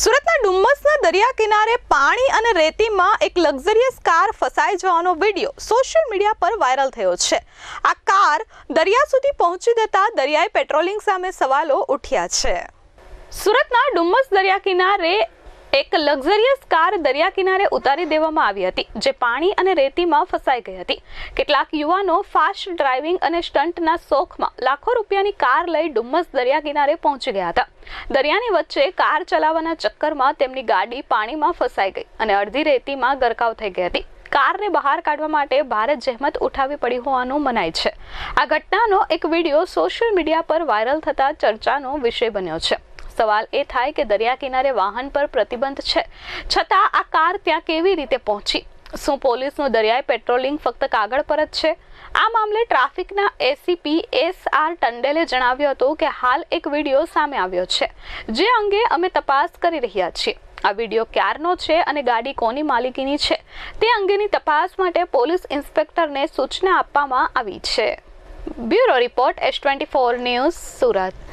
સુરતના ડુમ્મસના દરિયા કિનારે પાણી અને રેતીમાં એક લક્ઝરિયસ કાર ફસાઈ જવાનો વીડિયો સોશિયલ મીડિયા પર વાયરલ થયો છે. આ કાર દરિયા સુધી પહોંચી દેતા દરિયાઈ પેટ્રોલિંગ સામે સવાલો ઉઠ્યા છે. સુરતના ડુમ્મસ દરિયા કિનારે એક લક્ઝરિયસ કાર દરિયા કિનારે ઉતારી દેવામાં આવી હતી, જે પાણી અને રેતીમાં ફસાઈ ગઈ હતી. કેટલાક યુવાનો ફાસ્ટ ડ્રાઇવિંગ અને સ્ટંટના શોખમાં લાખો રૂપિયાની કાર લઈ ડુમ્મસ દરિયા કિનારે પહોંચી ગયા હતા. દરિયાની વચ્ચે કાર ચલાવવાના ચક્કરમાં તેમની ગાડી પાણીમાં ફસાઈ ગઈ અને અડધી રેતીમાં ગરકાવ થઈ ગઈ હતી. કારને બહાર કાઢવા માટે ભારે જહેમત ઉઠાવી પડી હોવાનું મનાય છે. આ ઘટનાનો એક વીડિયો સોશિયલ મીડિયા પર વાયરલ થતા ચર્ચાનો વિષય બન્યો છે. સવાલ એ થાય કે દરિયા કિનારે વાહન પર પ્રતિબંધ છે. છતાં આ કાર ત્યાં કેવી રીતે પહોંચી? શું પોલીસનું દરિયાઈ પેટ્રોલિંગ ફક્ત કાગળ પર જ છે? આ મામલે ટ્રાફિકના એસીપી એસ આર ટંડેલે જણાવ્યું હતું કે હાલ એક વીડિયો સામે આવ્યો છે, જે અંગે અમે તપાસ કરી રહ્યા છીએ. આ વીડિયો ક્યારનો છે અને ગાડી કોની માલિકીની છે, તે અંગેની તપાસ માટે પોલીસ ઇન્સ્પેક્ટરને સૂચના આપવામાં આવી છે. Bureau report S twenty four news Surat.